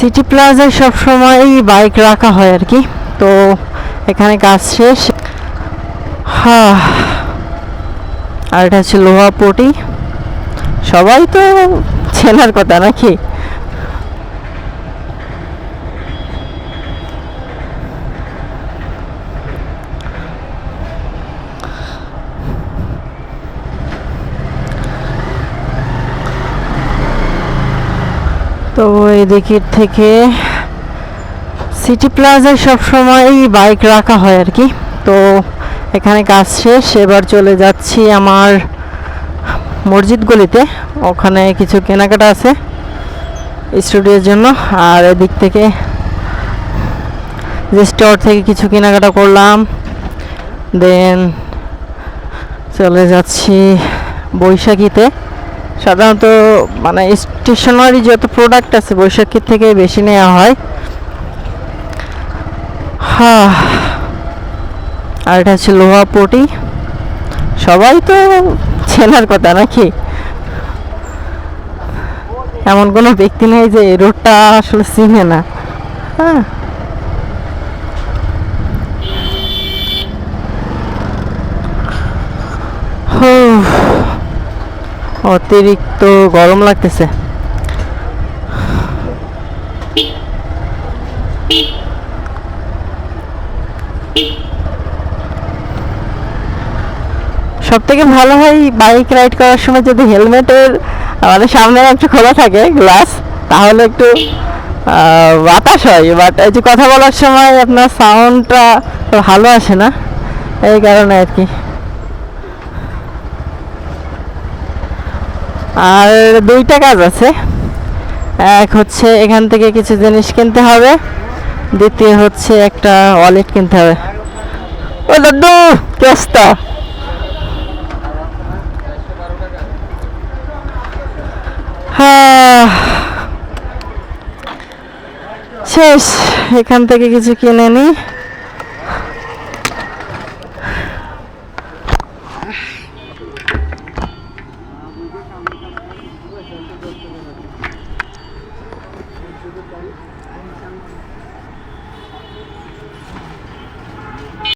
City প্লাজায় সবসময় bike রাখা হয় আর কি। তো এখানে কাজ শেষ। হ্যাঁ আর এটা হচ্ছে লোহা পটি। সবাই তো ছেলার কথা নাকি তো এদিকের থেকে সিটি প্লাজায় সবসময় বাইক রাখা হয় আর কি। তো এখানে কাজ শেষ, এবার চলে যাচ্ছি আমার মসজিদ গলিতে। ওখানে কিছু কেনাকাটা আছে স্টুডিওর জন্য। আর এদিক থেকে যে স্টোর থেকে কিছু কেনাকাটা করলাম দেন চলে যাচ্ছি বৈশাখীতে। সাধারণত মানে স্টেশনারি যত প্রোডাক্ট আছে বৈশাখীর থেকে বেশি নেওয়া হয়। আর এটা হচ্ছে লোহা পটি। সবাই তো চেনার কথা নাকি? এমন কোনো ব্যক্তি নেই যে রোডটা আসলে চিনে না। হ্যাঁ। অতিরিক্ত গরম লাগতেছে। সব থেকে ভালো হয় বাইক রাইড করার সময় যদি হেলমেটের মানে সামনে একটু খোলা থাকে গ্লাস তাহলে একটু বাতাস হয়। বাট এই যে কথা বলার সময় আপনার সাউন্ডটা ভালো আসে না, এই কারণে আর কি। আর দুইটা কাজ আছে। এক হচ্ছে এখান থেকে কিছু জিনিস কিনতে হবে। দ্বিতীয় হচ্ছে একটা ওয়ালেট কিনতে হবে। ও দাদু কেসটা হ্যাঁ। শেষ, এখান থেকে কিছু কিনে নিই